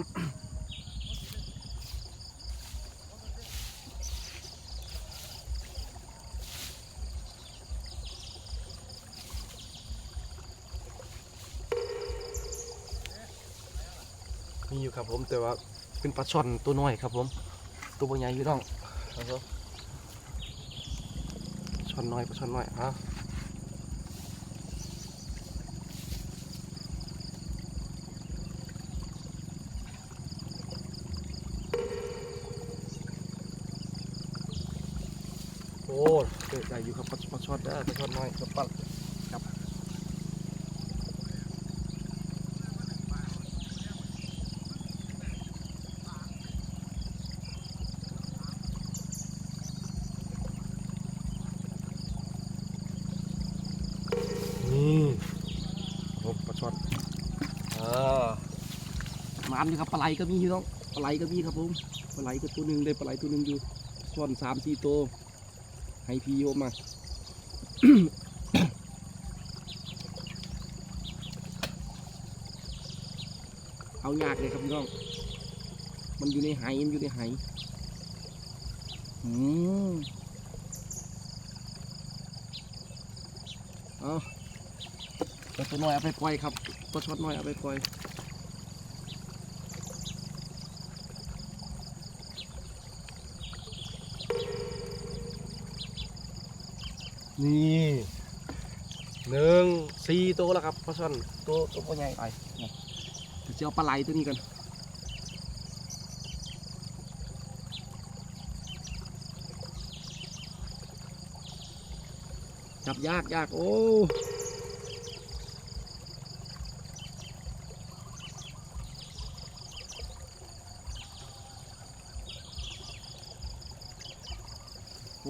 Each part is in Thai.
มีอยู่ครับผมแต่ว่าเป็นปลาช่อนตัวน้อยครับผม ตัวบ่ใหญ่อยู่น้องครับผมช่อนน้อยปลาช่อนน้อยฮะโอ้เกิดใหญ่อยู่ครับปลาปลาช่ อนได้อปลาช่อนน้อยปลาปัดครับนี่ผมปลาช่ออ่ามันอยู่ครับปลาไหลก็มีอยู่น้องปลาไหลก็มีครับผมปลาไหลก็ตัวหนึ่งได้ปลาไหลตัวหนึ่งอยู่ช่อนสามสี่ตัวให้พี่โยมมา เอายากเลยครับพี่น้อง มันอยู่ในไหมันอยู่ในไหอืมเอาตัวน้อยเอาไปปล่อยครับตัวช็อตน้อยเอาไปปล่อย นี่หนึ่งสี่ตัวแล้วครับปลาช่อนตัวตัวตัวใหญ่ไปเดี๋ยวจะเอาปลาไหลตัวนี้กันจับยากยากโอ้โห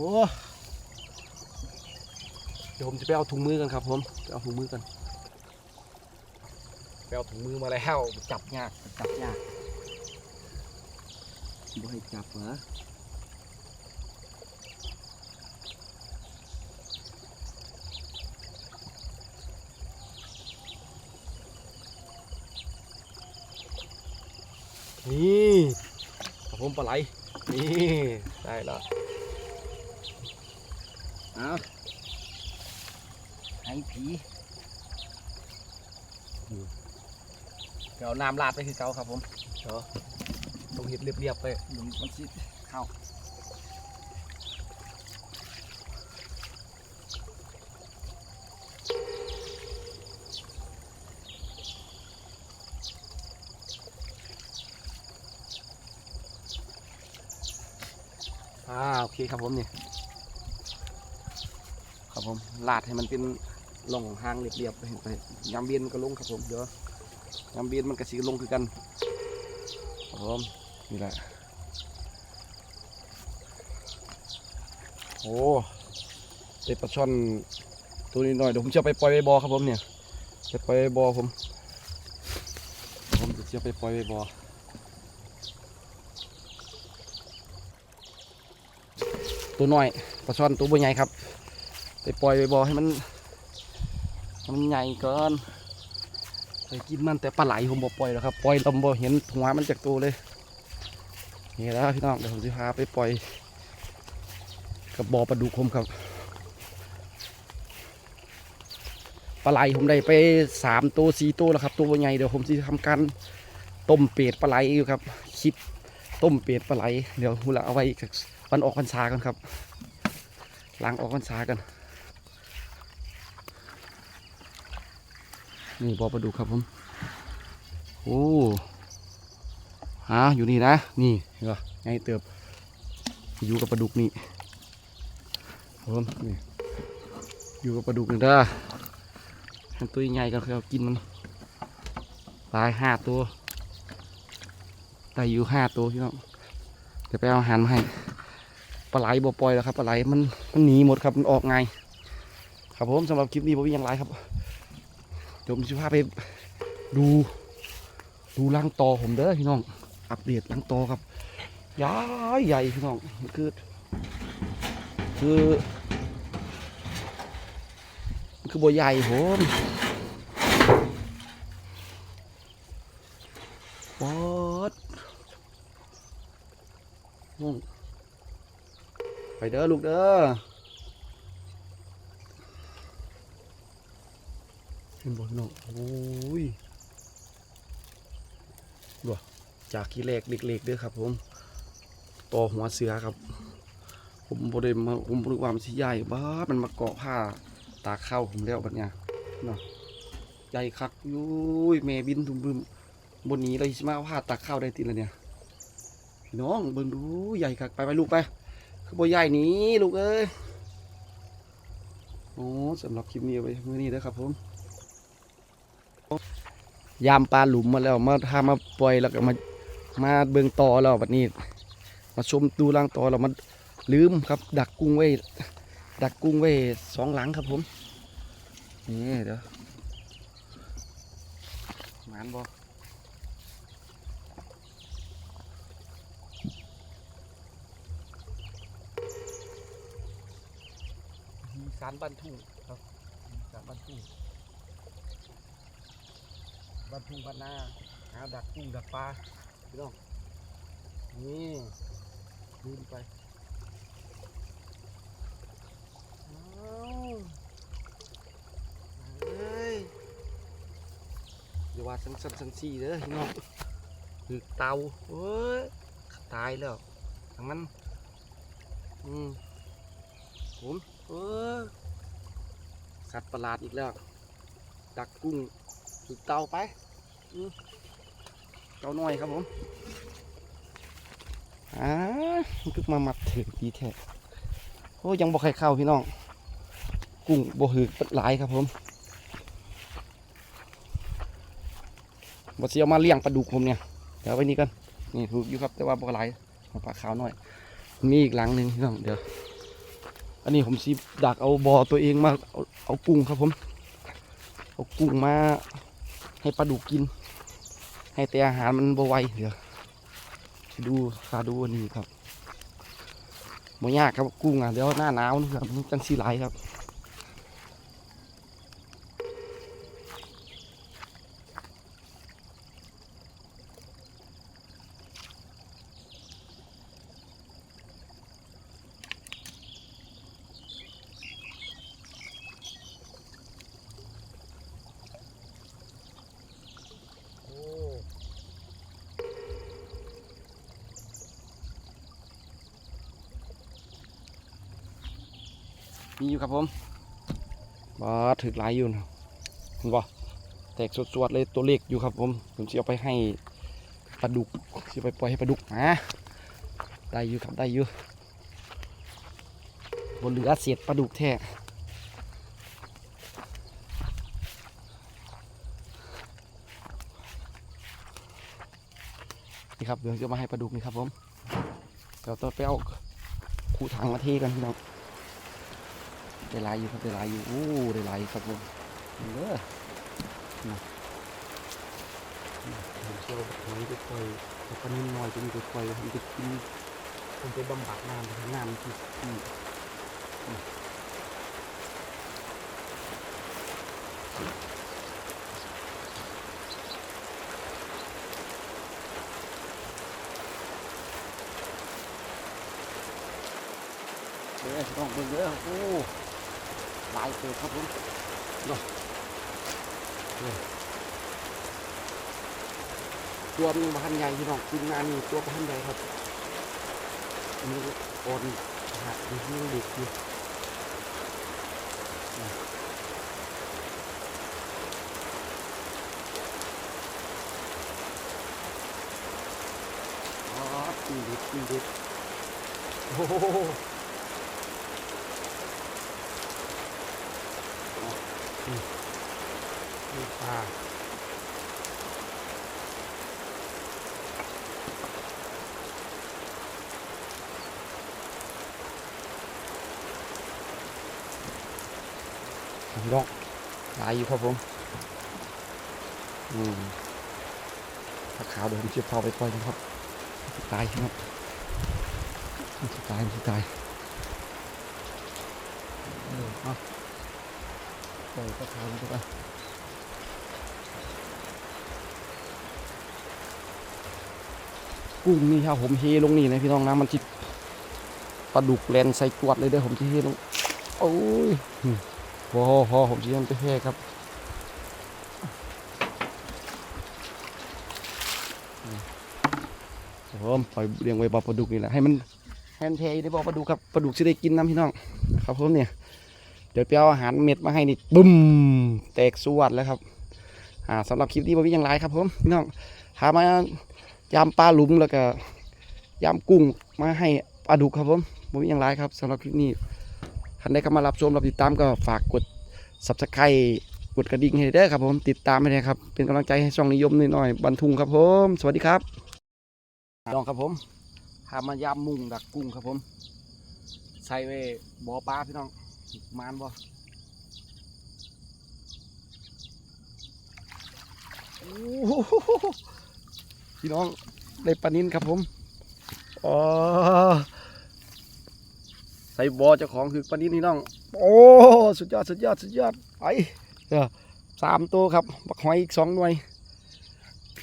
เดี๋ยวผมจะไปเอาถุงมือกันครับผมไปเอาถุงมือกันไปเอาถุงมือมาแล้วจับยากจับยากบ่ให้จับเหรอนี่ครับผมปลาไหลนี่ได้แล้วเอา ไอ้ผีเดี๋ยวน้ำลาดไปคือเก่าครับผมเดี๋ยวต้องเห็ดเรียบๆไปเดี๋ยวมันสิเข้าอ่าโอเคครับผมนี่ครับผมลาดให้มันเป็น ลงหางเรียบๆไปไปยามเบียนมันก็ลงครับผมเดี๋ยวยามเบียนมันก็สีลงคือกันครับผมนี่แหละโอ้เด็ดปลาช่อนตัวนี้หน่อยเดี๋ยวผมจะไปปล่อยในบ่อครับผมเนี่ยไปปล่อยในบ่อผมผมจะไปปล่อยในบ่อตัวน้อยปลาช่อนตัวใหญ่ครับ ไปปล่อยไปบอให้มัน มันใหญ่เกินไปกินมันแต่ปลาไหลผมบอกปล่อยแล้วครับปล่อยลำบ่เห็นหัวมันจากตัวเลยนี่แล้วพี่น้องเดี๋ยวผมจะพาไปปล่อย กับบ่อปลาดุกผมครับปลาไหลผมได้ไปสามตัวสี่ตัวแล้วครับ ตัวใหญ่เดี๋ยวผมจะทำการต้มเป็ดปลาไหลอยู่ครับคลิปต้มเป็ดปลาไหล เดี๋ยวหูละเอาไว้วันออกพรรษากันครับล้างออกพรรษากัน นี่บอปลาดุกครับผมโอ้ฮะอยู่นี่นะ นี่เหรอไงเติบ อยู่กับปลาดุกนี่ครับผมนี่อยู่กับปลาดุกนี่ด้อให้ตัวใหญ่กันเขากินมันตายห้าตัวได้อยู่ห้าตัวพี่น้องเดี๋ยวไปเอาอาหารมาให้ปลาไหลบ่ปล่อยแล้วครับปลาไหลมันมันหนีหมดครับมันออกไงครับผมสำหรับคลิปนี้ผมย่างไรครับ ดี๋ยวผมจะพาไปดูดูลังตอผมเด้อพี่น้อง อัปเดตลังตอครับยายใหญ่พี่น้องคือ คือ คือบัวใหญ่ผมปอดน้องไปเด้อลูกเด้อ เห็นบ่พี่น้องโอ้ยบ่จากขี้เหลกเล็กๆเด้อครับ ผม ต่อหัวเสือครับ ผมบ่ได้มาผมรู้ว่ามันสิใหญ่บ้ามันมาเกาะผ้าตากข้าผมแล้วบัดเนี้ยเนาะใหญ่คักยุ้ยแม่บินทุ่มบึมบนนี้เลยสิมาเอาผ้าตากข้าได้ติละเนี่ยน้องเบิ่งดูใหญ่คักไปไปลูกไปคือบ่ใหญ่นี้ลูกเอ้ยโอ้สำหรับคลิปนี้เอาไว้มื้อนี้เด้ครับผม ยามปลาหลุมมาแล้วมาทามาปล่อยแล้วก็มามาเบิ่งต่อแล้วบัดนี้ มาชมดูล่างต่อเรามาลืมครับ ดักกุ้งไว้ ดักกุ้งไว้สองหลังครับผมนี่เดี๋ยวหมานบอสารบันทุ่งครับสารบันทุ่ง บันทุ่งบันนาหาดักกุ้งดักปลาพี่น้องนี่ลืมไปเอย่าว่าสังสันสันสี่เด้อพี่น้องคือเตาเอ้ยตายแล้วทางมันอืมผมเออสัตว์ประหลาดอีกแล้ว ดักกุ้ง ถึกเตาไปเตาน้อยครับผมอ่ามันก็มามัดถึงดีแท้โอ้ยังบ่ใครเข้าพี่น้อง กุ้งบ่หือหลายครับผมบ่สิเอามาเลี้ยงปลาดุกผมเนี่ยเดี๋ยวไว้นี่กันนี่ถูกอยู่ครับแต่ว่าบ่หลายเอาปลาขาวหน่อย มีอีกหลังหนึ่งพี่น้องเดี๋ยวอันนี้ผมสิดักเอาบ่อตัวเองมาเอาเอากุ้งครับผม เอากุ้งมา ให้ปลาดุกกิน ให้แต่อาหารมันบวไวเดี๋ยวดูซาดูอันนี้ครับบ่ยากครับกุ้งอะเดี๋ยวหน้าหนาวนะครับมันจังสีไหลครับ มีอยู่ครับผมบาถึกหลายอยู่นะเห็นบ่แตกสวดๆเลยตัวเล็กอยู่ครับผม ผมจะเอาไปให้ปลาดุกจะไปปล่อยให้ปลาดุกนะได้อยู่ครับได้อยู่บนเหลือเศษปลาดุกแท้นี่ครับเดี๋ยวจะมาให้ปลาดุกนี่ครับผมเดี๋ยวต้องไปเอาคู่ถังมาเทกันพี่น้อง ได้ลายอยู่ครับได้ลายอยู่โอ้ได้ลายครับผมเด้อมเชื่อว่าหอยไปปล่อยแต่ปลานิ่มน้อยจะมีไปปล่อยผมจะกินผมไปบำบัดน้ำน้ำที่ที่เด้อต้องเบิ่งเด้อโอ้ ลายเกิดครับผมเนาะตัวมันบ้านใหญ่พี่น้องกินงานนี่ตัวบ้านใหญ่ครับอันนี้อ่นหักอยู่ด็กอยู่นี่อ๋อปีด็กปีด็กโอ้โห นี่ปลา ผมลองหลายอยู่ครับผมอืมถ้าขาวเดี๋ยวผมจะพาไปปล่อยนะครับตายครับมันจะตายมันจะตายเออเอาปล่อยปลาขาวมันจะไปกุ้งนี่ครับผมเฮลงนี่นะพี่น้องนะมันจิปลาดุกแลนใส่กวดเลยเด้อผมจะเฮลงโอ้ย พอพอผมจะยังไปแพ้ครับครับผมปล่อยเลี้ยงไว้บ่อปลาดุกนี่แหละให้มันแฮนเพย์ได้บ่อปลาดุกครับปลาดุกจะได้กินน้ำพี่น้องครับผมเนี่ยเดี๋ยวไปเอาอาหารเม็ดมาให้นี่บึ้มแตกสวัดแล้วครับอ่าสำหรับคลิปนี้บ่มีอย่างไรครับผมพี่น้องหามายามปลาหลุมแล้วก็ยามกุ้งมาให้ปลาดุกครับผมบ่มีอย่างไรครับสำหรับคลิปนี้ ท่านใดเข้ามารับชมรับติดตามก็ฝากกด subscribe กดกระดิ่งให้เด้อครับผมติดตามให้นะครับ เป็นกำลังใจให้ช่องนิยมหน่อยๆบันทุงครับผม สวัสดีครับลองครับผมหามายามมุงดักกุ้งครับผม ใส่ไว้บ่อปลาพี่น้องมานบ่อพี่น้องได้ปลานินครับผมอ๋อ ส่บ่อเจ้าของคือปานินพี่น้อง โอ้สุดยอดสุดยอดสุดยอดไปเออสามตัวครับบักหอยอีกสองหน่วย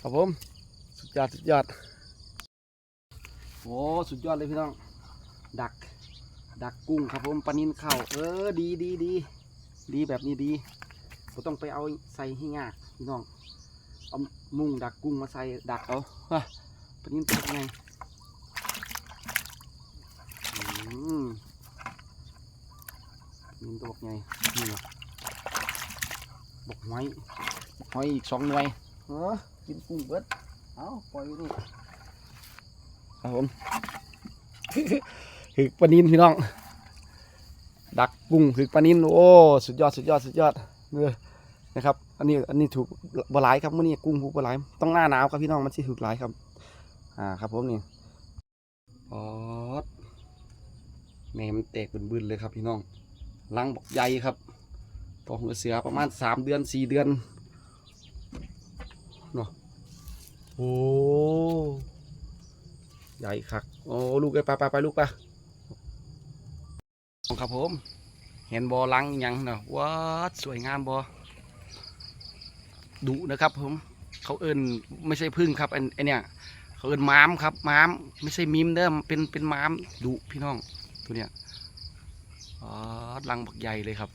ครับผมสุดยอดสุดยอดโอ้สุดยอดเลยพี่น้อง ดัก ดักกุ้งครับผมปลานินเข้าเออดีดีดีดีแบบนี้ดีผมต้องไปเอาใส่ให้ยากพี่น้องเอามุ้งดักกุ้งมาใส่ดักเอาปลานินตัวไงอืม นี่ตัวบอกไงนี่เหรอบกหอยหอยอีกสองหน่วยเออกินกุ้งเบิดเอาปล่อยไว้นี่ครับผมถึกปลานินพี่น้อง ดักกุ้งถึกปลานินโอ้สุดยอดสุดยอดสุดยอดเออนะครับ อันนี้อันนี้ถูกบหลายครับเมื่อนี้กุ้งถูกบหลายต้องหน้าหนาวครับพี่น้องมันสิถูกหลายครับ อ่าครับผมนี่ปอดแม่มันแตกบึนๆเลยครับพี่น้อง ลังบอกใหญ่ครับตัวหัวเสือประมาณสามเดือนสี่เดือนเนาะโอ้ใหญ่คักโอ้ลูกไปไปไปไปลูกไปครับผม เห็นบอลังอีหยังเนาะว้าดสวยงามบอดุนะครับผมเขาเอินไม่ใช่พึ่งครับอันไอเนี่ยเขาเอินม้ามครับม้ามไม่ใช่มิมเด้อเป็นเป็นม้ามดุพี่น้องตัวเนี้ยอ๋อ ลังบักใหญ่เลยครับ